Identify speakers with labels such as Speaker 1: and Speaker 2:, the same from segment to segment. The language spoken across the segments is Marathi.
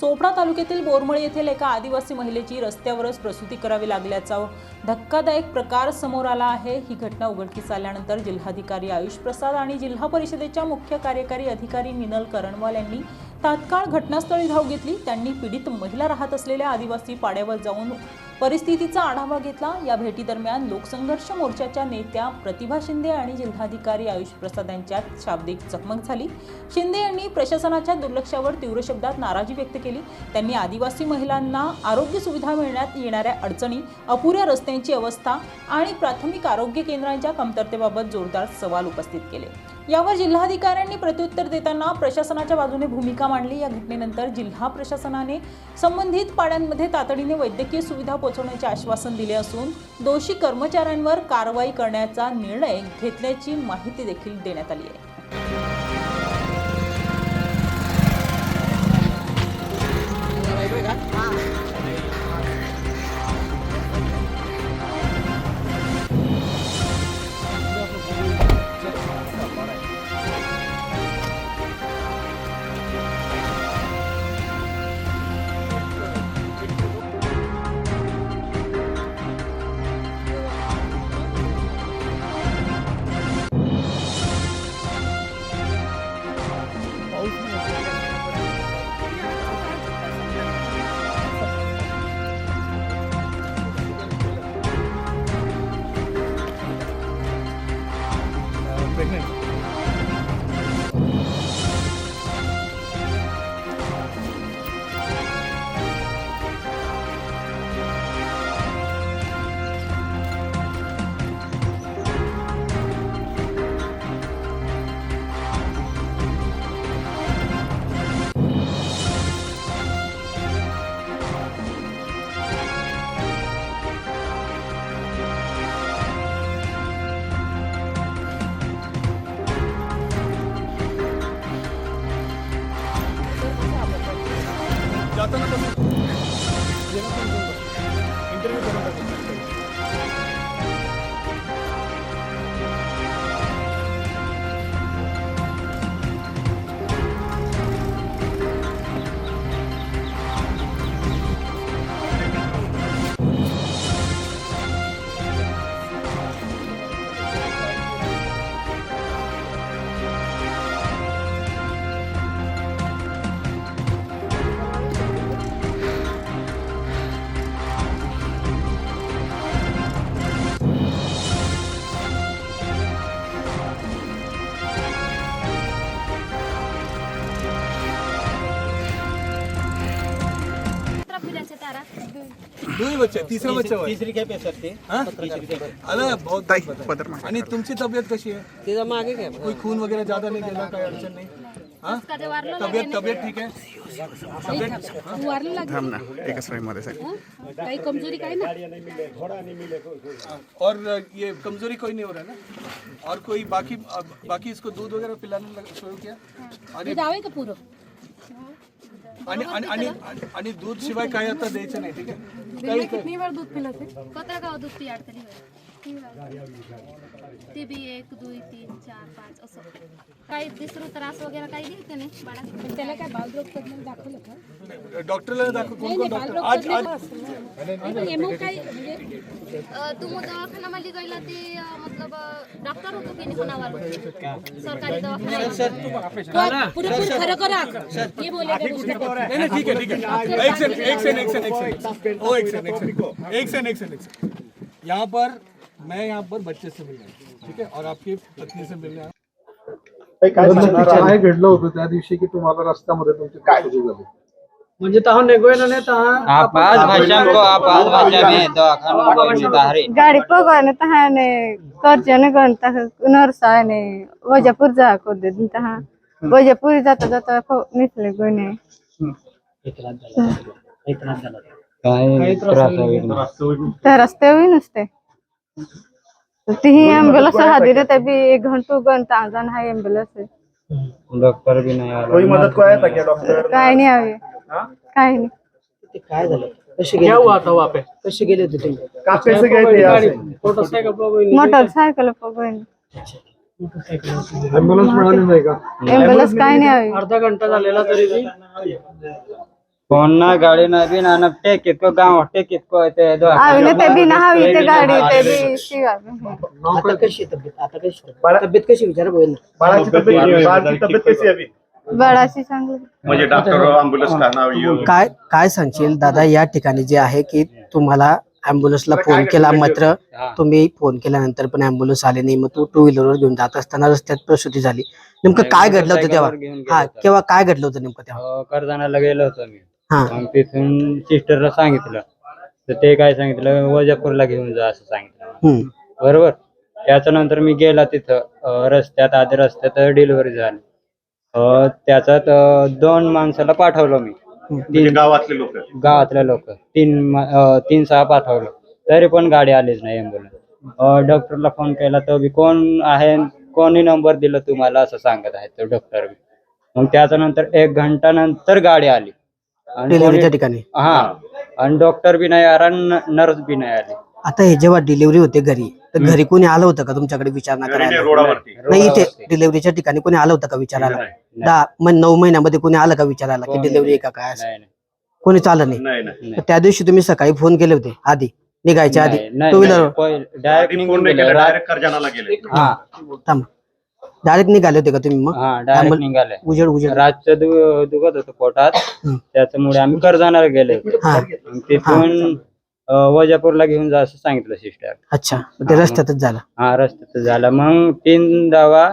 Speaker 1: चोपडा तालुक्यातील बोरमळी येथील एका आदिवासी महिलेची रस्त्यावरच प्रसूती करावी लागल्याचा धक्कादायक प्रकार समोर आला आहे. ही घटना उघडकीस आल्यानंतर जिल्हाधिकारी आयुष प्रसाद आणि जिल्हा परिषदेच्या मुख्य कार्यकारी अधिकारी मिनल करणवाल यांनी तात्काळ घटनास्थळी धाव घेतली. त्यांनी पीडित महिला राहत असलेल्या आदिवासी पाड्यावर जाऊन परिस्थितीचा आढावा घेतला. या भेटीदरम्यान लोकसंघर्ष मोर्चाच्या नेत्या प्रतिभा शिंदे आणि जिल्हाधिकारी आयुष प्रसाद यांच्यात शाब्दिक चकमक झाली. शिंदे यांनी प्रशासनाच्या दुर्लक्षावर तीव्र शब्दात नाराजी व्यक्त केली. त्यांनी आदिवासी महिलांना आरोग्य सुविधा मिळण्यात येणाऱ्या अडचणी अपुऱ्या रस्त्यांची अवस्था आणि प्राथमिक आरोग्य केंद्रांच्या कमतरतेबाबत जोरदार सवाल उपस्थित केले. यावर जिल्हाधिकाऱ्यांनी प्रत्युत्तर देताना प्रशासनाच्या बाजूने भूमिका मांडली या घटनेनंतर जिल्हा प्रशासनाने संबंधित पाड्यांमध्ये तातडीने वैद्यकीय सुविधा पोहोचवण्याचे आश्वासन दिले असून दोषी कर्मचाऱ्यांवर कारवाई करण्याचा निर्णय घेतल्याची माहिती देखील देण्यात आली आहे
Speaker 2: Ah.
Speaker 3: दो बच्चे तिसरा बच्चा होय.
Speaker 4: तिसरी खेप आहे सर ते
Speaker 3: हा? अरे बहुत बदर आणि तुमची तब्येत कशी आहे?
Speaker 4: तिचा मागे काय
Speaker 3: कोई खून वगैरे ज़्यादा नाही गेला काही अडचण नाही? हा?
Speaker 2: उसका जो वारलो
Speaker 3: तब्येत तब्येत ठीक आहे?
Speaker 2: वारलो लगे।
Speaker 5: थांब ना एकच फ्रेममध्ये सर
Speaker 2: काही कमज़ोरी काही ना?
Speaker 3: और ये कमज़ोरी कोई नहीं हो रहा है ना? और कोई बाकी बाकी इसको दूध वगैरह पिलाने लग- शुरू किया?
Speaker 2: का पुरं?
Speaker 3: आणि आणि आणि- आणि दूध शिवाय काही आता द्यायचं नाही ठीक आहे? काही काही
Speaker 2: कतरा गाव दूध पियाड तरी ते बी एक दोन तीन चार पाच असं. काही दुसरं त्रास वगैरे काही दिली का बाळा. त्याला काय बालरोग तज्ञ दाखवलं का?
Speaker 3: डॉक्टरला दाखव कोण कोण डॉक्टर? आज आज
Speaker 2: तुम दवाखाना गेला ते मतलब डॉक्टर होतो की कोणावर? सरकारी दवाखाना पुरेपूर खरं करा. हे बोले
Speaker 3: नहीं नहीं ठीक है ठीक है एक सेकंड एक सेकंड एक सेकंड ओ एक सेकंड एक सेकंड. एक सेकंड एक सेकंड यहाँ पर मैं यहाँ पर बच्चे से मिल आया हूँ, ठीक है? और आपकी पत्नी से मिलने
Speaker 6: काय घडलं होतं त्या दिवशी की तुम्हाला रस्त्यामध्ये तुमची काय? झाली.
Speaker 4: म्हणजे तहा नेगोयला नाही तहा
Speaker 7: आप आज भाषा को आप आज भाषा में दवाखाना को
Speaker 8: वजहपुर जाता जाता फो- निसले गोने
Speaker 7: काही त्रास आहे
Speaker 8: त्या रस्ते हुई नसते. ती एम्बुलेंस हादी रे तभी एक घंटो गन ताजन है एम्बुलेंस
Speaker 7: डॉक्टर भी नहीं आ
Speaker 6: कोई मदद को आया था क्या डॉक्टर?
Speaker 8: काय नाही हवे काय नाही.
Speaker 4: ते काय झालं? कसे गेले क्या हुआ था वहाँ पे कसे गेले होते तुम्ही?
Speaker 6: कहाँ से गए थे यहाँ से एम्बुलन्स मिळाली नाही का?
Speaker 8: काय नाही हवी
Speaker 4: अर्धा घंटा झालेला तरी
Speaker 7: फोन ना गाड़ी ना भी ना गाँव ते
Speaker 8: ते बी ना हवी ते गाडी ते बी शिवाय
Speaker 4: आता कशी आहे तब्येत? आता कशी आहे? तब्येत कशी विचारा बघेल
Speaker 6: बाळाची तब्येत बाळाची तब्येत कशी आहे अभी?
Speaker 8: बळाची चांगली.
Speaker 6: म्हणजे डॉक्टर ॲम्ब्युलन्स का नाव येऊ
Speaker 4: काय काय सांगशील? दादा या ठिकाणी जे आहे की तुम्हाला अँब्युलन्सला फोन केला मात्र तुम्ही फोन केल्यानंतर पण अँब्युलन्स आले नाही मग तू टू व्हीलरवर घेऊन जात असताना रस्त्यात प्रसूती झाली. नेमकं काय घडलं होतं तेव्हा? हा. केव्हा काय घडलं होतं नेमकं तेव्हा?
Speaker 7: अं, कर्जानाला गेलो होतो मी.
Speaker 4: हा.
Speaker 7: मग तिथून सिस्टरला सांगितलं. तर ते काय सांगितलं वजापूरला घेऊन जा असं सांगितलं
Speaker 4: हम्म.
Speaker 7: बरोबर? त्याच्यानंतर मी गेला तिथं अं, रस्त्यात आधी रस्त्यात डिलिव्हरी झाली. अं, त्याच्यात अं, दोन माणसाला पाठवलं मी. तीन
Speaker 6: गावातले लोक?
Speaker 7: गावातल्या लोक. तीन मा- अं, तीन सहा पाठवलं. तरी पण गाडी आलीच नाही अँब्युलन्स डॉक्टरला फोन केला तर बी कोण आहे? कोणी नंबर दिला तुम्हाला? असं सांगत आहे तो डॉक्टर बी. मग त्याच्यानंतर एक घंटा नंतर गाडी आली. आणि
Speaker 4: डिलिव्हरीच्या
Speaker 7: कोणी-
Speaker 4: ठिकाणी?
Speaker 7: हा. आणि डॉक्टर बी नाही आला नर्स बी नाही आली.
Speaker 4: आता हे जेव्हा डिलिव्हरी होते घरी तर घरी कोणी आलं होतं का तुमच्याकडे विचारणा करायला?
Speaker 6: रोडावरती.
Speaker 4: नाही इथे
Speaker 7: रोडावरती.
Speaker 4: डिलिव्हरीच्या ठिकाणी कोणी आलं होतं का विचारायला? दहा मग नऊ महिन्यामध्ये कोणी आलं का विचारायला की
Speaker 7: कोणी
Speaker 4: डिलिव्हरी का काय असं?
Speaker 7: नाही नाही.
Speaker 4: नाही.
Speaker 6: नाही नाही.
Speaker 4: तर त्या दिवशी तुम्ही सकाळी फोन केले होते आधी. निघायच्या आधी. टू व्हीलर
Speaker 7: डायरेक्ट
Speaker 6: फोन नाही. केला डायरेक्ट कर्जानाला गेले.
Speaker 7: हा.
Speaker 4: थांब. डायरेक्ट निघाले होते का तुम्ही मग?
Speaker 7: हा डायरेक्ट
Speaker 4: आम्हाला-
Speaker 7: निघाले.
Speaker 4: उजेड उजेड.
Speaker 7: रातचं दु- दुखत होतं पोटात. त्याच्यामुळे आम्ही कर्जानाला गेले. होते
Speaker 4: हा.
Speaker 7: मग तिथून अं, वजापूरला घेऊन जा असं सांगितलं सिस्टर
Speaker 4: अच्छा. मग ते रस्त्यातच झालं.
Speaker 7: हा रस्त्यात झाला. मग तीन दवा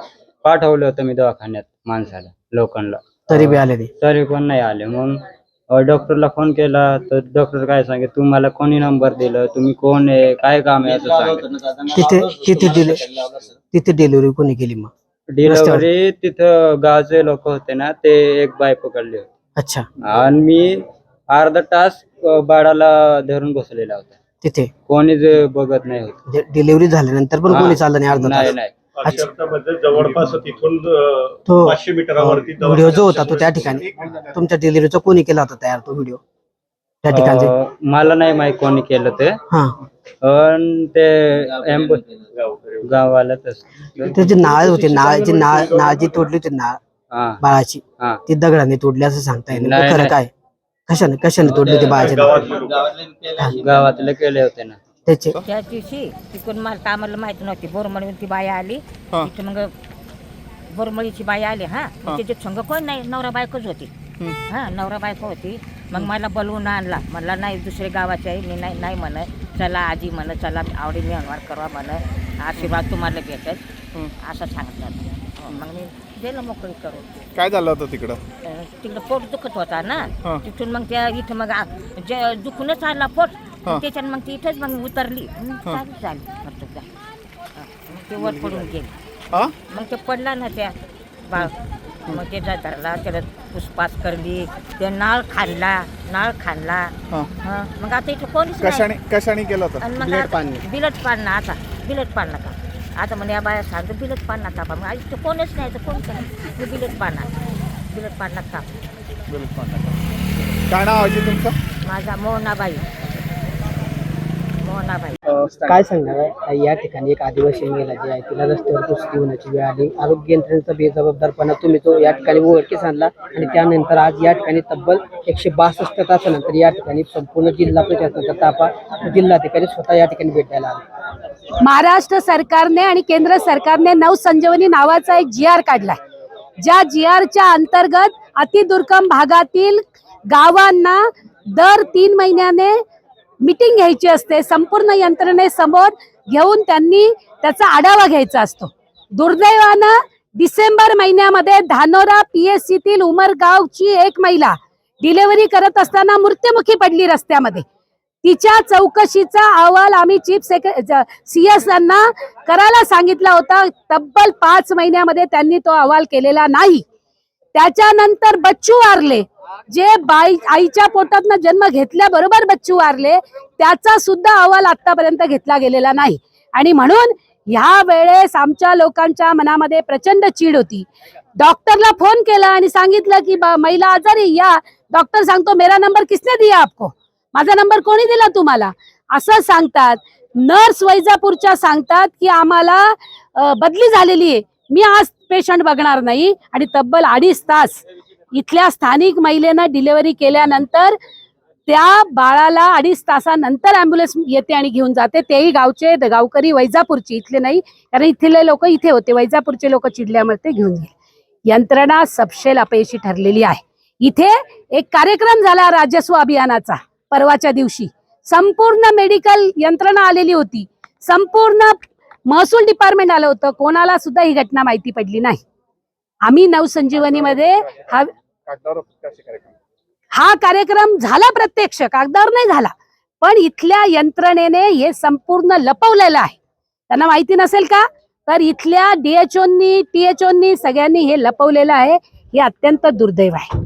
Speaker 7: पाठवलं होतं मी दवाखान्यात माणसाला लोकांना.
Speaker 4: तरी बी आले नाही
Speaker 7: तरी पण नाही आले. मग डॉक्टरला फोन केला. तर डॉक्टर काय सांगे तुम्हाला कोणी नंबर दिलं? तुम्ही कोण आहे? काय काम आहे? असं सांगितलं.
Speaker 4: तिथे तिथे डिले तिथे डिलिव्हरी कोणी केली मग?
Speaker 7: डिलिव्हरी तिथं गावचे लोक होते ना ते एक बाय पकडली होती.
Speaker 4: अच्छा.
Speaker 7: आणि मी अर्धा तास अं, बाळाला धरून बसलेला होता.
Speaker 4: तिथे?
Speaker 7: कोणीच बघत नाही होत.
Speaker 4: डिलिव्हरी झाल्यानंतर पण
Speaker 7: हा.
Speaker 4: कोणी चाललं नाही अर्धा
Speaker 7: नाही
Speaker 4: तास?
Speaker 7: नाही.
Speaker 6: जवळपास तिथून अं,
Speaker 4: तो
Speaker 6: पाचशे मीटरावरती
Speaker 4: व्हिडिओ जो होता तो त्या ठिकाणी तुमच्या डिलिव्हरीचा कोणी केला होता तयार तो व्हिडिओ? त्या ठिकाणचे?
Speaker 7: अं, मला नाही माहीत कोणी केलं ते.
Speaker 4: हा.
Speaker 7: पण ते एम्ब गावालाच
Speaker 4: त्याची नाळ होती नाळाची नाळ नाळ जी तोडली होती नाळ
Speaker 7: हा.
Speaker 4: बाळाची
Speaker 7: हा.
Speaker 4: ती दगडाने तोडली असं सांगता येईल.
Speaker 7: नाही,
Speaker 4: खरं
Speaker 7: नाही.
Speaker 4: काय? कशाने कशाने तोडली होती बाळाची नाळ?
Speaker 6: गावातले
Speaker 7: केले होते ना.
Speaker 4: त्याचे?
Speaker 5: त्या दिवशी तिकडून मला आम्हाला माहीत नव्हती. बोरमळी ती बाई आली. तिथे मग बोरमळीची बाई आली हा. मग तिचे संघ कोण नाही? नवरा बायकोच होती. हा नवरा बायको होती. मग मला बोलवून आणला. मला नाही दुसरे गावाचे आहे. मी नाही नाही म्हण चला आजी म्हण चला आवडी मी अनवार करवा म्हण. आशीर्वाद तुम्हाला भेटत असं सांगितलं मग मी दिलं मोकळी करून.
Speaker 9: काय झालं होतं तिकडं?
Speaker 5: अं, तिकडं पोट दुखत होता ना. तिथून मग त्या इथं मग आ- जे दुखूनच आला पोट. त्याच्यानं मग ती इथंच मग उतरली. मग चालू झाली मग तुझा मग ते वर पडून गेली.
Speaker 9: हा?
Speaker 5: मग ते पडला ना त्या बाळ. मग त्याचा धरला त्याला पुष्पास करली ते नाळ खाल्ला नाळ खाल्ला.
Speaker 9: हा.
Speaker 5: हं, मग आता इथं कोणीच नाही.
Speaker 9: कशाने कशाने केलं होतं?
Speaker 5: आणि मग आता बिलट पाडणं आता बिलट पाडणं का आता म्हणजे या बाया सांगतो बिलट पाडणं कापा मग इथं कोणच नाही तर कोण करेल मी बिलट पाडणार बिलट पाडणं काप
Speaker 9: काय नाव आहे तुमचं?
Speaker 5: माझा मोहनाबाई. मोहनाबाई
Speaker 4: काय सांगणार आहे? या ठिकाणी एक आदिवासी महिला जी आहे तिला रस्त्यावर कुस्ती होण्याची वेळ आली. आरोग्य यंत्रणेचा बेजबाबदारपणा तुम्ही तो या ठिकाणी उघडकीस आणला. आणि त्यानंतर आज या ठिकाणी तब्बल एकशे बासष्ट तासानंतर या ठिकाणी संपूर्ण जिल्हा प्रशासनाचा ताफा जिल्हाधिकारी स्वतः या ठिकाणी भेट द्यायला आला.
Speaker 10: महाराष्ट्र सरकारने आणि केंद्र सरकारने नवसंजीवनी नावाचा एक जी आर काढलाय. ज्या जी आरच्या अंतर्गत अतिदुर्गम भागातील गावांना दर तीन महिन्याने मिटिंग घ्यायची असते संपूर्ण यंत्रणेसमोर घेऊन त्यांनी त्याचा आढावा घ्यायचा असतो. दुर्दैवानं डिसेंबर महिन्यामध्ये धानोरा पीएससी तील उमरगावची एक महिला डिलिव्हरी करत असताना मृत्युमुखी पडली रस्त्यामध्ये. तिच्या चौकशीचा अहवाल आम्ही चीफ सेक्रे सीएस यांना करायला सांगितला होता. तब्बल पाच महिन्यामध्ये त्यांनी तो अहवाल केलेला नाही. त्याच्यानंतर बच्चू वारले जे बाई आईच्या पोटातनं जन्म घेतल्याबरोबर बच्चू वारले त्याचा सुद्धा अहवाल आतापर्यंत घेतला गेलेला नाही. आणि म्हणून ह्या वेळेस आमच्या लोकांच्या मनामध्ये प्रचंड चीड होती. डॉक्टरला फोन केला आणि सांगितलं की महिला आजारी या. डॉक्टर सांगतो मेरा नंबर किसने दिया आपको? माझा नंबर कोणी दिला तुम्हाला? असं सांगतात. नर्स वैजापूरच्या सांगतात की आम्हाला बदली झालेली आहे. मी आज पेशंट बघणार नाही आणि तब्बल अडीच तास इथल्या स्थानिक महिलेनं डिलिव्हरी केल्यानंतर त्या बाळाला अडीच तासानंतर अँब्युलन्स येते आणि घेऊन जाते. तेही गावचे गावकरी वैजापूरची इथले नाही. कारण इथले लोक इथे होते. वैजापूरचे लोक चिडल्यामुळे ते घेऊन गेले. यंत्रणा सपशेल अपयशी ठरलेली आहे. इथे एक कार्यक्रम झाला राजस्व अभियानाचा परवाच्या दिवशी. संपूर्ण मेडिकल यंत्रणा आलेली होती. संपूर्ण महसूल डिपार्टमेंट आलं होतं. कोणाला सुद्धा ही घटना माहिती पडली नाही. आम्ही नवसंजीवनीमध्ये हा हा कार्यक्रम झाला प्रत्यक्ष कागदावर नाही झाला. पण इथल्या यंत्रणेने हे संपूर्ण लपवलेलं आहे. त्यांना माहिती नसेल का? तर इथल्या डीएचओनी टीएचओनी सगळ्यांनी हे लपवलेलं आहे. हे अत्यंत दुर्दैव आहे.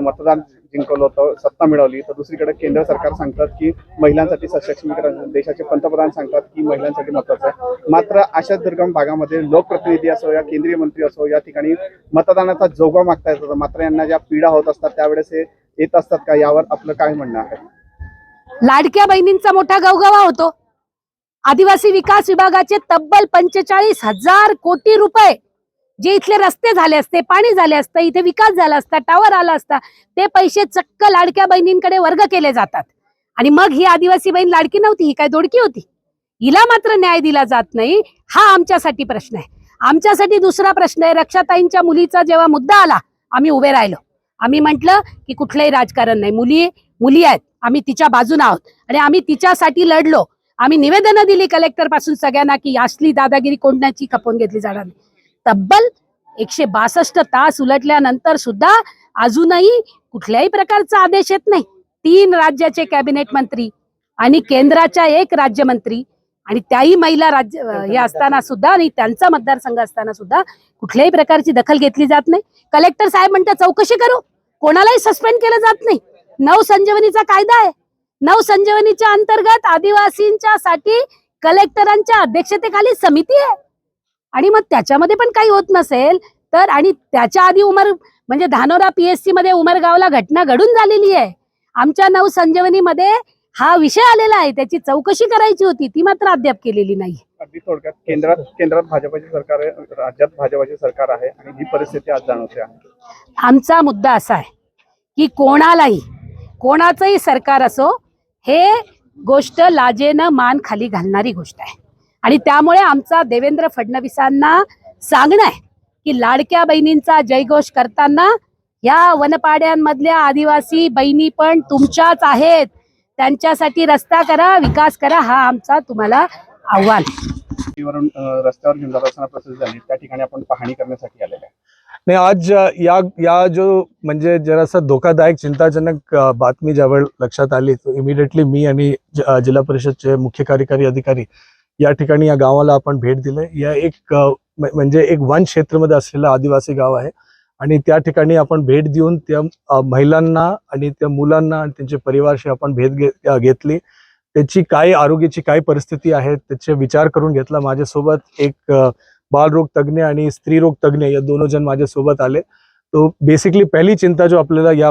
Speaker 9: मतदान जिंकवलं होतं सत्ता मिळवली तर दुसरीकडे केंद्र सरकार सांगतात की महिलांसाठी सशक्तीकरण देशाचे पंतप्रधान सांगतात की महिलांसाठी महत्वाचं आहे. मात्र अशा दुर्गम भागामध्ये लोकप्रतिनिधी असो या केंद्रीय मंत्री असो या ठिकाणी मतदानाचा जोगवा मागता येत होता. मात्र यांना ज्या पीडा होत असतात त्यावेळेस हे येत असतात का यावर आपलं काय म्हणणं आहे?
Speaker 10: लाडक्या बहिणींचा मोठा गवगवा होतो. आदिवासी विकास विभागाचे तब्बल पंचेचाळीस हजार कोटी रुपये जे इथले रस्ते झाले असते पाणी झाले असतं इथे विकास झाला असता टावर आला असता ते पैसे चक्क लाडक्या बहिणींकडे वर्ग केले जातात. आणि मग ही आदिवासी बहीण लाडकी नव्हती ही काय दोडकी होती? हिला मात्र न्याय दिला जात नाही हा आमच्यासाठी प्रश्न आहे. आमच्यासाठी दुसरा प्रश्न आहे रक्षाताईंच्या मुलीचा जेव्हा मुद्दा आला आम्ही उभे राहिलो. आम्ही म्हटलं की कुठलंही राजकारण नाही मुली मुली आहेत आम्ही तिच्या बाजून आहोत. आणि आम्ही तिच्यासाठी लढलो. आम्ही निवेदनं दिली कलेक्टरपासून सगळ्यांना की असली दादागिरी कोंडण्याची खपवून घेतली जाणार नाही. तब्बल एकशे बासष्ट तास उलटल्यानंतर सुद्धा अजूनही कुठल्याही प्रकारचा आदेश येत नाही. तीन राज्याचे कॅबिनेट मंत्री आणि केंद्राच्या एक राज्यमंत्री आणि त्याही महिला राज्य हे असताना सुद्धा आणि त्यांचा मतदारसंघ असताना सुद्धा कुठल्याही प्रकारची दखल घेतली जात नाही. कलेक्टर साहेब म्हणतात चौकशी करू. कोणालाही सस्पेंड केलं जात नाही. नव संजीवनीचा कायदा आहे. नव संजीवनीच्या अंतर्गत आदिवासींच्या साठी कलेक्टरांच्या अध्यक्षतेखाली समिती आहे. आणि मग त्याच्यामध्ये पण काही होत नसेल तर आणि त्याच्या आधी उमर म्हणजे धानोरा पीएससी मध्ये उमरगावला घटना घडून झालेली आहे. आमच्या नव संजीवनीमध्ये हा विषय आलेला आहे. त्याची चौकशी करायची होती. ती मात्र अद्याप केलेली नाही.
Speaker 9: अगदी थोडक्यात केंद्रात केंद्रात भाजपाचे सरकार आहे राज्यात भाजपाचे सरकार आहे आणि ही परिस्थिती आज जाणवते आहे.
Speaker 10: आमचा मुद्दा असा आहे की कोणालाही कोणाचंही सरकार असो हे गोष्ट लाजेनं मान खाली घालणारी गोष्ट आहे. आणि त्यामुळे आमचा देवेंद्र फडणवीसांना सांगणं आहे की लाडक्या बहिणींचा जयघोष करताना या वनपाड्यांमधल्या आदिवासी बहिणी पण तुमच्याच आहेत. त्यांच्यासाठी रस्ता करा विकास करा हा आमचा तुम्हाला आव्हान
Speaker 9: रस्त्यावर घेऊन जात असताना प्रसिद्ध झाली. त्या ठिकाणी आपण पाहणी करण्यासाठी आलेले आहे.
Speaker 3: नाही आज या या जो म्हणजे जरासा धोकादायक चिंताजनक बातमी ज्यावेळी लक्षात आली तो इमिडिएटली मी आणि जिल्हा परिषदचे मुख्य कार्यकारी अधिकारी या ठिकाणी या गावाला आपण भेट दिले या एक म्हणजे एक वन क्षेत्रमध्ये असलेलं आदिवासी गाव आहे. आणि त्या ठिकाणी आपण भेट देऊन त्या महिलांना आणि त्या मुलांना आणि त्यांच्या परिवारशी आपण भेट घे- घेतली. त्याची काय आरोग्याची काय परिस्थिती आहे त्याचे विचार करून घेतला माझ्यासोबत एक बालरोग तज्ञ आणि स्त्रीरोग तज्ञ या दोन जण माझ्यासोबत आले. तो बेसिकली पहिली चिंता जो आपल्याला या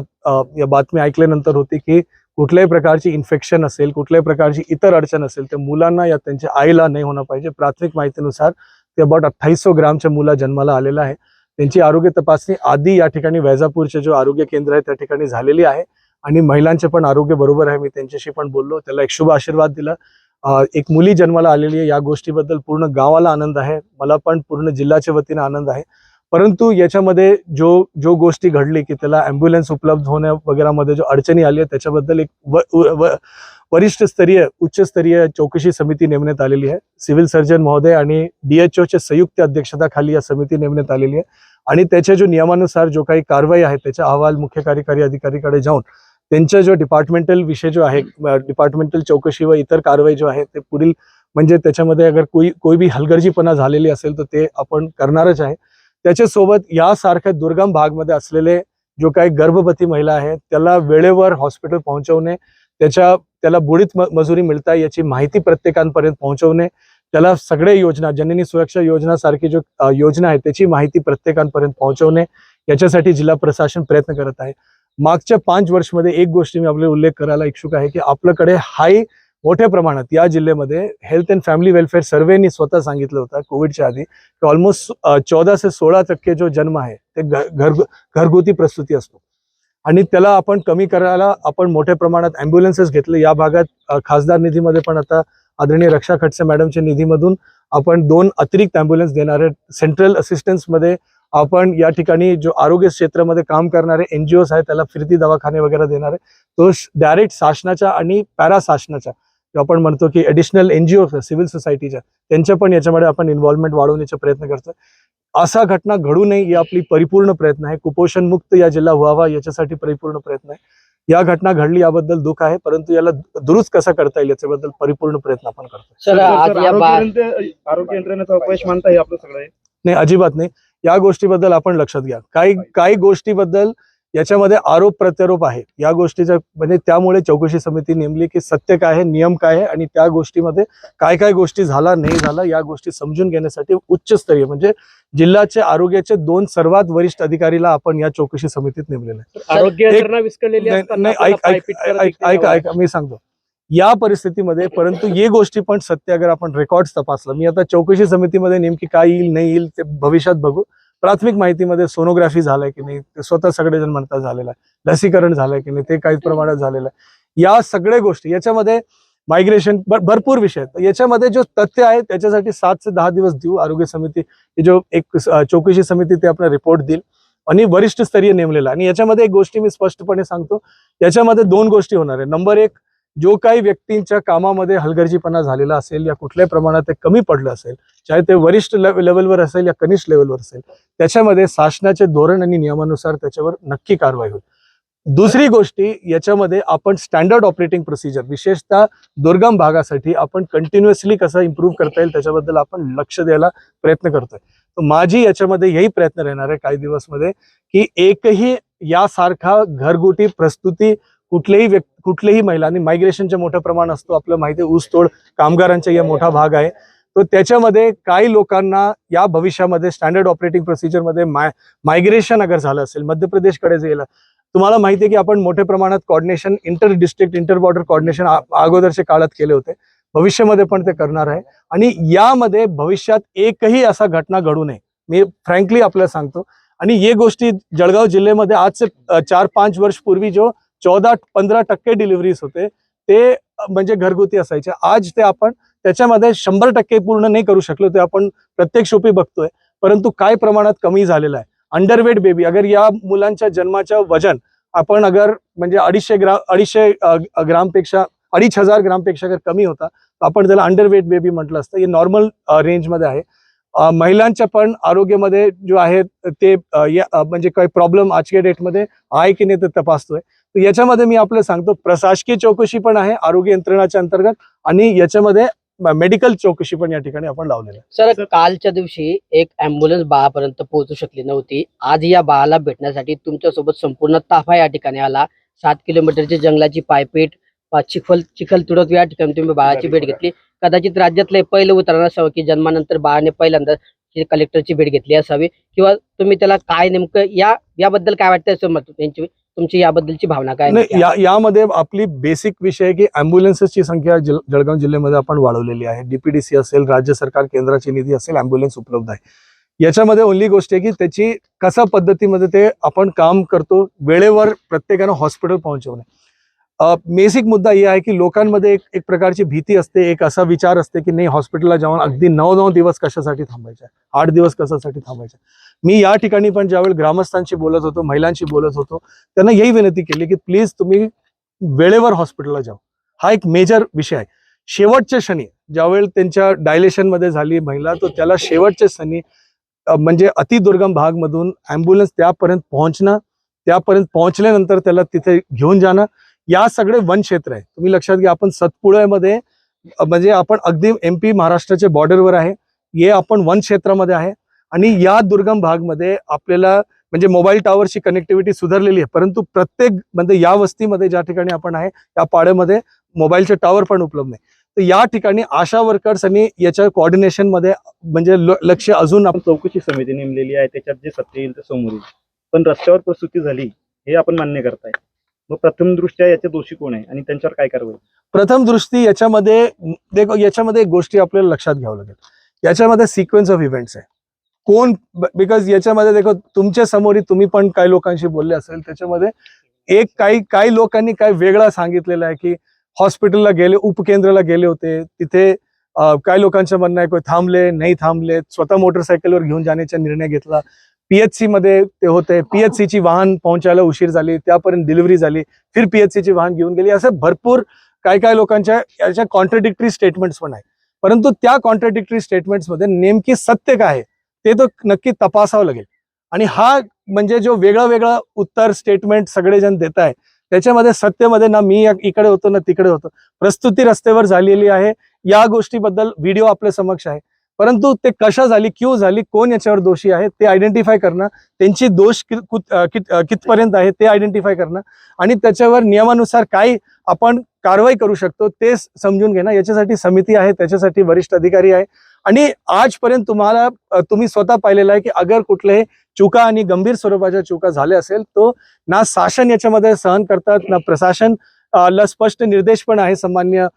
Speaker 3: या बातमी ऐकल्यानंतर होती की कुठल्याही प्रकारची इन्फेक्शन असेल कुठल्याही प्रकारची इतर अडचण असेल तर मुलांना या त्यांच्या आईला नाही होणं पाहिजे. प्राथमिक माहितीनुसार ते अबाउट अठ्ठावीस ग्रामच्या मुला जन्माला आलेला आहे. त्यांची आरोग्य तपासणी आधी या ठिकाणी वैजापूरचे जो आरोग्य केंद्र आहे त्या ठिकाणी झालेली आहे. आणि महिलांचे पण आरोग्य बरोबर आहे मी त्यांच्याशी पण बोललो. त्याला एक शुभ आशीर्वाद दिला. एक मुली जन्माला आलेली आहे या गोष्टीबद्दल पूर्ण गावाला आनंद आहे. मला पण पूर्ण जिल्ह्याच्या वतीने आनंद आहे. परंतु याच्यामध्ये जो जो गोष्टी घडली की त्याला ॲम्ब्युलन्स उपलब्ध होण्या वगैरेमध्ये जो अडचणी आली आहे त्याच्याबद्दल एक व, व, वरिष्ठ स्तरीय उच्चस्तरीय चौकशी समिती नेमण्यात आलेली आहे. सिव्हिल सर्जन महोदय आणि डीएचओच्या संयुक्त अध्यक्षताखाली या समिती नेमण्यात आलेली आहे. आणि त्याच्या जो नियमानुसार जो काही कारवाई आहे त्याचा अहवाल मुख्य कार्यकारी अधिकारीकडे जाऊन त्यांच्या जो डिपार्टमेंटल विषय जो आहे डिपार्टमेंटल चौकशी व इतर कारवाई जो आहे ते पुढील म्हणजे त्याच्यामध्ये अगर कोई कोई बी हलगर्जीपणा झालेली असेल तर ते आपण करणारच आहे. त्याच्यासोबत यासारख्या दुर्गम भागमध्ये असलेले जो काही गर्भवती महिला आहे त्याला वेळेवर हॉस्पिटल पोहोचवणे त्याच्या त्याला बुडीत म- मजुरी मिळता याची माहिती प्रत्येकांपर्यंत पोहोचवणे त्याला सगळे योजना जननी सुरक्षा योजना सारखी जो योजना आहे त्याची माहिती प्रत्येकांपर्यंत पोहोचवणे याच्यासाठी जिल्हा प्रशासन प्रयत्न करत आहे. मागच्या पाच वर्षमध्ये एक गोष्टी मी आपल्याला उल्लेख करायला इच्छुक आहे की आपल्याकडे हाय मोठ्या प्रमाणात या जिल्ह्यामध्ये हेल्थ अँड फॅमिली वेलफेअर सर्वेनी स्वतः सांगितलं होतं कोविडच्या आधी की ऑलमोस्ट चौदा से सोळा टक्के जो जन्म आहे ते घर घरगुती प्रसूती असतो. आणि त्याला आपण कमी करायला आपण मोठ्या प्रमाणात ॲम्ब्युलन्सेस घेतले. या भागात खासदार निधीमध्ये पण आता आदरणीय रक्षा खडसे मॅडमच्या निधीमधून आपण दोन अतिरिक्त ॲम्ब्युलन्स देणारे सेंट्रल असिस्टन्समध्ये आपण या ठिकाणी जो आरोग्य क्षेत्रामध्ये काम करणारे एनजीओ आहेत त्याला फिरती दवाखाने वगैरे देणारे तो डायरेक्ट शासनाच्या आणि पॅरा शासनाच्या आपण म्हणतो की ॲडिशनल एनजीओ सिव्हिल सोसायटीच्या त्यांच्या पण याच्यामध्ये आपण इन्व्हॉल्वमेंट वाढवण्याचा प्रयत्न करतोय. असा घटना घडू नये ही आपली परिपूर्ण प्रयत्न आहे. कुपोषण मुक्त या जिल्हा व्हावा याच्यासाठी परिपूर्ण प्रयत्न आहे. या घटना घडली याबद्दल दुःख आहे परंतु याला दुरुस्त कसा करता येईल याच्याबद्दल परिपूर्ण प्रयत्न आपण करतो
Speaker 9: आरोग्य यंत्रे- आरोग्य यंत्रणेचा अपयश मानता हे आपलं सगळं
Speaker 3: नाही अजिबात नाही. या गोष्टीबद्दल आपण लक्षात घ्या. काही काही गोष्टीबद्दल याच्यामध्ये आरोप प्रत्यारोप आहे. या गोष्टीच्या म्हणजे त्यामुळे चौकशी समिती नेमली की सत्य काय आहे नियम काय आहे आणि त्या गोष्टीमध्ये काय काय गोष्टी झाला नाही झाला या गोष्टी समजून घेण्यासाठी उच्चस्तरीय म्हणजे जिल्ह्याचे आरोग्याचे दोन सर्वात वरिष्ठ अधिकारीला आपण या चौकशी समितीत नेमलेलं आहे. ऐका मी सांगतो. या परिस्थितीमध्ये परंतु ये गोष्टी पण सत्य अगर आपण रेकॉर्ड तपासलं. मी आता चौकशी समितीमध्ये नेमकी काय येईल नाही येईल ते भविष्यात बघू. प्राथमिक माहितीमध्ये सोनोग्राफी झालाय की नाही ते स्वतः सगळेजण म्हणतात झालेलं आहे. लसीकरण झालंय की नाही ते काही प्रमाणात झालेलं आहे. या सगळ्या गोष्टी याच्यामध्ये मायग्रेशन भरपूर विषय आहेत. याच्यामध्ये जो तथ्य आहे त्याच्यासाठी सात ते दहा दिवस देऊ. आरोग्य समिती जो एक चौकशी समिती ते आपला रिपोर्ट देईल. आणि वरिष्ठ स्तरीय नेमलेला आणि याच्यामध्ये एक गोष्टी मी स्पष्टपणे सांगतो. याच्यामध्ये दोन गोष्टी होणार आहे नंबर एक जो काही व्यक्तींच्या कामामध्ये हलगर्जीपणा झालेला असेल या कुठल्याही प्रमाणात ते कमी पडलं असेल चाहे ते वरिष्ठ लेवलवर असेल या कनिष्ठ लेवलवर असेल त्याच्यामध्ये शासनाचे धोरण आणि नियमानुसार त्याच्यावर नक्की कारवाई होईल. दुसरी गोष्टी याच्यामध्ये आपण स्टँडर्ड ऑपरेटिंग प्रोसिजर विशेषतः दुर्गम भागासाठी आपण कंटिन्युअसली कसं इम्प्रूव्ह करता येईल त्याच्याबद्दल आपण लक्ष द्यायला प्रयत्न करतोय. तर माझी याच्यामध्ये यही प्रयत्न राहणार आहे काही दिवसमध्ये की एकही यासारखा घरगुती प्रस्तुती कुठल्याही व्यक्ती कुठल्याही महिला आणि मायग्रेशनचे मोठं प्रमाण असतो आपलं माहिती ऊसतोड कामगारांचा या मोठा भाग आहे तो त्याच्यामध्ये काही लोकांना या भविष्यामध्ये स्टँडर्ड ऑपरेटिंग प्रोसिजरमध्ये माय मायग्रेशन अगर झालं असेल मध्य प्रदेशकडे गेलं तुम्हाला माहिती आहे की आपण मोठ्या प्रमाणात coordination inter district inter border coordination अगोदरच्या काळात केले होते. भविष्यामध्ये पण ते करणार आहे. आणि यामध्ये भविष्यात एकही असा घटना घडू नये. मी फ्रँकली आपल्याला सांगतो. आणि ये गोष्टी जळगाव जिल्ह्यामध्ये आज से चार पाच वर्ष पूर्वी जो चौदा पंधरा टक्के डिलिव्हरीज होते ते म्हणजे घरगुती असायचे. आज ते आपण त्याच्यामध्ये शंभर टक्के पूर्ण नाही करू शकलो ते आपण प्रत्येक शोपी बघतोय. परंतु काय प्रमाणात कमी झालेलं आहे? अंडरवेट बेबी अगर या मुलांच्या जन्माचं वजन आपण अगर म्हणजे अडीचशे ग्राम अडीचशे ग्रामपेक्षा अडीच हजार ग्रामपेक्षा अगर कमी होता तर आपण त्याला अंडरवेट बेबी म्हटलं असतं. हे नॉर्मल रेंजमध्ये आहे. महिलांच्या पण आरोग्यामध्ये जो आहे ते या- म्हणजे काही प्रॉब्लेम आजच्या डेटमध्ये आहे की नाही ते तपासतोय. तर याच्यामध्ये मी आपल्याला सांगतो प्रशासकीय चौकशी पण आहे आरोग्य यंत्रणाच्या अंतर्गत आणि याच्यामध्ये मेडिकल चौकशी पण या ठिकाणी आपण लावलेली
Speaker 4: सर कालच्या दिवशी एक अँब्युलन्स बाळापर्यंत पोहोचू शकली नव्हती. आज या बाळाला भेटण्यासाठी तुमच्यासोबत संपूर्ण ताफा या ठिकाणी आला. सात किलोमीटरची जंगलाची पायपीट चिखल चिखल तुडत या ठिकाणी तुम्ही बाळाची भेट घेतली. कदाचित राज्यातले पहिलं उदाहरण असावं की जन्मानंतर बाळाने पहिल्यांदा कलेक्टरची भेट घेतली असावी? किंवा तुम्ही त्याला काय नेमकं या याबद्दल काय वाटतं असं म्हणतो त्यांची तुमची याबद्दलची भावना काय
Speaker 3: नाही या यामध्ये आपली बेसिक विषय की अँब्युलन्सेसची संख्या जळ- जळगाव जिल्ह्यामध्ये आपण वाढवलेली आहे. डीपीडीसी असेल राज्य सरकार केंद्राची निधी असेल अँब्युलन्स उपलब्ध आहे. याच्यामध्ये ओनली गोष्ट आहे की त्याची कसा पद्धतीमध्ये ते आपण काम करतो वेळेवर प्रत्येकानं हॉस्पिटल पोहोचवणे बेसिक मुद्दा हे आहे की लोकांमध्ये एक एक प्रकारची भीती असते एक असा विचार असते की नाही हॉस्पिटलला जाऊन अगदी नऊ नऊ दिवस कशासाठी थांबायचे आठ दिवस कशासाठी थांबायचे मी या ठिकाणी पण ज्यावेळी ग्रामस्थांशी बोलत होतो महिलांशी बोलत होतो त्यांना यही विनंती केली की प्लीज तुम्ही वेळेवर हॉस्पिटलला जाऊ. हा एक मेजर विषय आहे. शेवटच्या क्षणी ज्यावेळी त्यांच्या डायलेशनमध्ये झाली महिला तो त्याला शेवटच्या क्षणी म्हणजे अतिदुर्गम भागमधून ॲम्ब्युलन्स त्यापर्यंत पोहोचणं त्यापर्यंत पोहोचल्यानंतर त्याला तिथे घेऊन जाणं या सगळे वन क्षेत्र आहे. तुम्ही लक्षात घ्या आपण सतपुळ्यामध्ये म्हणजे आपण अगदी एमपी महाराष्ट्राच्या बॉर्डरवर आहे. हे आपण वन क्षेत्रामध्ये आहे. आणि या दुर्गम भागमध्ये आपल्याला म्हणजे मोबाईल टॉवरची कनेक्टिव्हिटी सुधारलेली आहे. परंतु प्रत्येक म्हणजे या वस्तीमध्ये ज्या ठिकाणी आपण आहे त्या पाड्यामध्ये मोबाईलचे टॉवर पण उपलब्ध नाही. तर या ठिकाणी आशा वर्कर्स आणि याच्या coordination मध्ये म्हणजे लक्ष अजून
Speaker 11: आपण चौकशी समिती नेमलेली आहे त्याच्यात जे सत्य येईल ते समोर येईल. पण रस्त्यावर प्रसूती झाली हे आपण मान्य करताय. मग प्रथम दृष्ट्या याचे दोषी कोण आहे आणि त्यांच्यावर काय कारवाई?
Speaker 3: प्रथम दृष्टी याच्यामध्ये देखो याच्यामध्ये एक गोष्टी आपल्याला लक्षात घ्यावं लागेल. याच्यामध्ये सिक्वेन्स ऑफ इव्हेंट्स आहे. कोण बिकॉज याच्यामध्ये देखो तुमच्यासमोर तुम्ही पण काही लोकांशी बोलले असेल त्याच्यामध्ये एक काही काही लोकांनी काय वेगळा सांगितलेलं आहे की हॉस्पिटलला गेले उपकेंद्राला गेले होते तिथे काही लोकांचं म्हणणं आहे थांबले नाही थांबले स्वतः मोटरसायकलवर घेऊन जाण्याचा निर्णय घेतला. पीएचसी मध्ये ते होते पीएचसी ची वाहन पोहोचायला उशीर झाली त्यापर्यंत डिलिव्हरी झाली फिर पीएचसी ची वाहन घेऊन गेली. असं भरपूर काय काय लोकांच्या याच्या कॉन्ट्रडिक्टरी स्टेटमेंट्स पण आहे परंतु त्या कॉन्ट्रडिक्टरी स्टेटमेंट्समध्ये नेमकी सत्य काय आहे? ते तर नक्की तपासावं लागेल. आणि हा म्हणजे जो वेगळा वेगळा उत्तर स्टेटमेंट सगळेजण देत आहे त्याच्यामध्ये सत्यमध्ये ना मी इकडे होतो ना तिकडे होतो. प्रस्तुती रस्त्यावर झालेली आहे. या गोष्टीबद्दल व्हिडिओ आपल्या समक्ष आहे. परंतु ते कशा झाली क्यू झाली कोण याच्यावर दोषी आहे ते आयडेंटिफाय करणं त्यांची दोष कितपर्यंत आहे ते आयडेंटिफाय करणं आणि त्याच्यावर नियमानुसार काय आपण कारवाई करू शकतो ते समजून घेणं. याच्यासाठी समिती आहे त्याच्यासाठी वरिष्ठ अधिकारी आहे. आणि आजपर्यंत तुम्हाला तुम्ही स्वतः पाहिलेलं आहे की अगर कुठले चुका आणि गंभीर स्वरूपाच्या चुका झाल्या असेल तो ना शासन याच्यामध्ये सहन करतात ना प्रशासन ला स्पष्ट निर्देश पण आहे सामान्य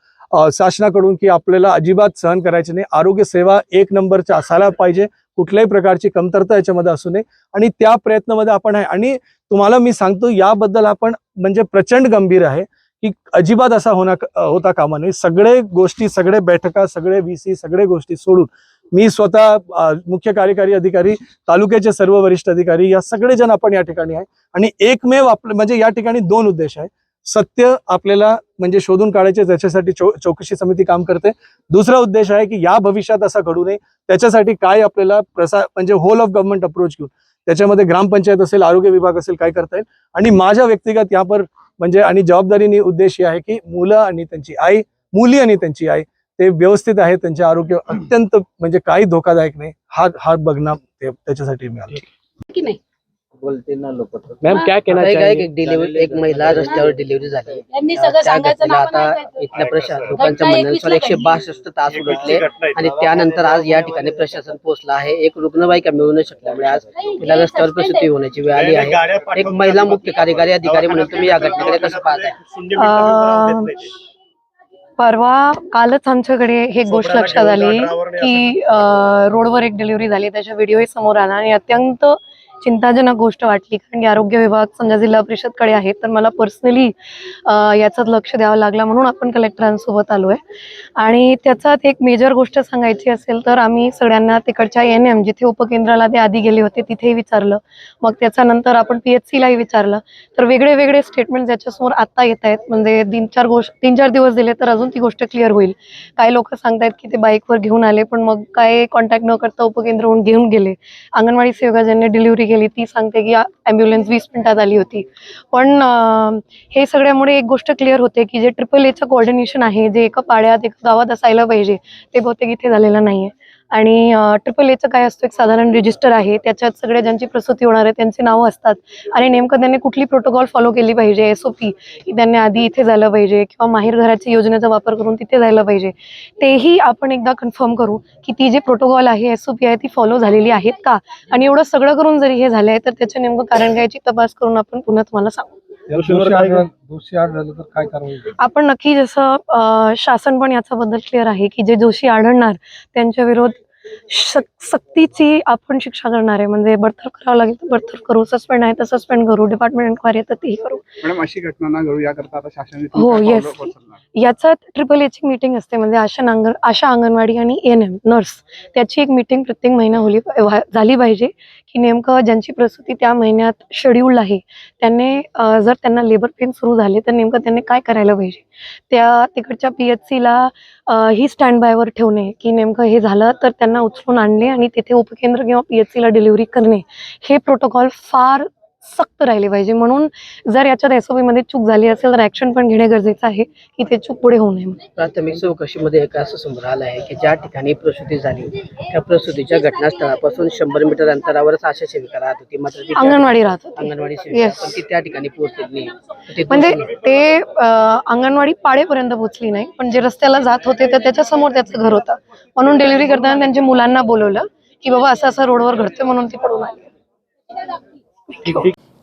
Speaker 3: शासनाकडून की आपल्याला अजिबात सहन करायचे नाही. आरोग्य सेवा एक नंबरच्या असायला पाहिजे. कुठल्याही प्रकारची कमतरता याच्यामध्ये असू नये. आणि त्या प्रयत्नामध्ये आपण आहे. आणि तुम्हाला मी सांगतो याबद्दल आपण म्हणजे प्रचंड गंभीर आहे. की अजिबात असा होणार होता कामा नये. सगळे गोष्टी सगळे बैठका सगळे व्ही सगळे गोष्टी सोडून मी स्वतः मुख्य कार्यकारी अधिकारी तालुक्याचे सर्व वरिष्ठ अधिकारी या सगळे जण आपण या ठिकाणी आहे. आणि एकमेव आपलं म्हणजे या ठिकाणी दोन उद्देश आहे. सत्य आपल्याला म्हणजे शोधून काढायचे त्याच्यासाठी चौ चौकशी समिती काम करते. दुसरा उद्देश आहे की या भविष्यात असा घडू नये. त्याच्यासाठी काय आपल्याला प्रसा म्हणजे होल ऑफ गव्हर्नमेंट अप्रोच घेऊन त्याच्यामध्ये ग्रामपंचायत असेल आरोग्य विभाग असेल काय करता येईल. आणि माझ्या व्यक्तिगत यापर म्हणजे आणि जबाबदारीने उद्देश हे आहे की मुलं आणि त्यांची आई मुली आणि त्यांची आई ते व्यवस्थित आहे त्यांचे आरोग्य अत्यंत म्हणजे काही धोकादायक नाही. हा हा बघणं त्याच्यासाठी मी आलो
Speaker 10: की नाही?
Speaker 4: बोलते ना लोक
Speaker 6: मॅम क्या कहना
Speaker 4: आता एक- डिलिव्हरी एक महिला रस्त्यावर डिलिव्हरी झाली.
Speaker 10: यांनी सगळं
Speaker 4: त्या
Speaker 10: सांगायचं
Speaker 4: घटनेला
Speaker 10: ना आपण
Speaker 4: आता. इथल्या प्रशासन लोकांच्या
Speaker 10: घटना
Speaker 4: म्हणण्यानुसार एकशे. बासष्ट तास उलटले आणि त्यानंतर आज या ठिकाणी प्रशासन पोहोचलं आहे. एक रुग्णवाहिका मिळू न शकल्यामुळे आज तिला रस्त्यावर प्रसूती होण्याची वेळ आली आहे. एक महिला मुख्य कार्यकारी अधिकारी म्हणून तुम्ही या घटनेकडे कसं पाहताय?
Speaker 8: परवा कालच आमच्याकडे हे गोष्ट लक्षात आली की अं, रोडवर एक डिलिव्हरी झाली. त्याचा व्हिडिओही समोर आला आणि अत्यंत चिंताजनक गोष्ट वाटली कारण की आरोग्य विभाग समजा जिल्हा परिषदकडे आहे तर मला पर्सनली याच्यात लक्ष द्यावं लागलं म्हणून आपण कलेक्टरांसोबत आलो आहे आणि त्याच्यात एक मेजर गोष्ट सांगायची असेल तर आम्ही सगळ्यांना तिकडच्या एन एम जिथे उपकेंद्राला ते आधी गेले होते तिथेही विचारलं. मग त्याच्यानंतर आपण पी एच सीलाही विचारलं. तर वेगळे वेगळे स्टेटमेंट ज्याच्यासमोर आता येत आहेत म्हणजे तीन चार गोष्ट तीन चार दिवस दिले तर अजून ती गोष्ट क्लिअर होईल. काही लोक सांगतायत की ते बाईकवर घेऊन आले पण मग काय कॉन्टॅक्ट न करता उपकेंद्रहून घेऊन गेले. अंगणवाडी सेवका ज्यांनी डिलिव्हरी गेली ती सांगते की ॲम्ब्युलन्स वीस मिनिटात आली होती. पण हे सगळ्यामुळे एक गोष्ट क्लिअर होते की जे ट्रिपल एचं कोऑर्डिनेशन आहे जे एका पाड्यात एका गावात असायला पाहिजे ते बहुतेक इथे झालेलं नाहीये. आणि ट्रिपल एचं काय असतं एक साधारण रजिस्टर आहे. त्याच्यात सगळ्या ज्यांची प्रसूती होणार आहे त्यांची नावं असतात. आणि नेमकं त्यांनी कुठली प्रोटोकॉल फॉलो केली पाहिजे एस ओ पी की त्यांनी आधी इथे झालं पाहिजे किंवा माहेर घराच्या योजनेचा वापर करून तिथे जायला पाहिजे. तेही आपण एकदा कन्फर्म करू की ती जी प्रोटोकॉल आहे एस ओ पी आहे ती फॉलो झालेली आहेत का? आणि एवढं सगळं करून जरी हे झालंय तर त्याचं नेमकं कारण काय तपास करून आपण पुन्हा तुम्हाला सांगू.
Speaker 6: दोषी आढळलं दोषी आढळलं तर काय कारवाई होईल?
Speaker 8: आपण नक्की जसं शासन पण याच्याबद्दल क्लिअर आहे की जे दोषी आढळणार त्यांच्या विरोध सक्तीची आपण शिक्षा करणार आहे. म्हणजे बडतर्फ करावं लागेल तर बडतर्फ करू. सस्पेंड आहे तर सस्पेंड करू. डिपार्टमेंट इन्क्वायरी तर तेही करू.
Speaker 9: मॅडम अशी घटना ना घडू याकरता आता शासन
Speaker 8: हो, yes. याच्यात ट्रिपल एची मीटिंग असते. म्हणजे आशा नांगण आशा अंगणवाडी आणि एन एम नर्स त्याची एक मीटिंग प्रत्येक महिना होली झाली पाहिजे. की नेमकं ज्यांची प्रसूती त्या महिन्यात शेड्यूल्ड आहे त्यांनी जर त्यांना लेबर पेन सुरू झाले तर नेमकं त्यांनी काय करायला पाहिजे? त्या तिकडच्या पी एच सीला ही स्टँड बायवर ठेवणे की नेमकं हे झालं तर त्यांना उचलून आणणे आणि तिथे उपकेंद्र किंवा पी एच सीला डिलिव्हरी करणे हे प्रोटोकॉल फार सक्त राहिली पाहिजे. म्हणून जर याच्यात एसओपी मध्ये चूक झाली असेल तर ऍक्शन पण घेणे गरजेचं आहे की ते चूक पुढे होऊ नये.
Speaker 4: प्राथमिक चौकशीमध्ये एक असं समोर आलं आहे की ज्या ठिकाणी प्रसूती झाली त्या प्रसूतीच्या घटनास्थळापासून शंभर मीटर अंतरावरच आशा सेविका राहत होती. मात्र ती
Speaker 8: अंगणवाडी राहत होती.
Speaker 4: अंगणवाडी सेविका
Speaker 8: Yes.
Speaker 4: पण ती त्या ठिकाणी पोहोचलेली नाही.
Speaker 8: म्हणजे ते अं, अंगणवाडी पाडेपर्यंत पोहोचली नाही पण जे रस्त्याला जात होते तर त्याच्यासमोर त्याचं घर होतं. म्हणून डिलिव्हरी करताना त्यांच्या मुलांना बोलवलं की बाबा असं असं रोडवर घडतंय म्हणून ती पडून आली.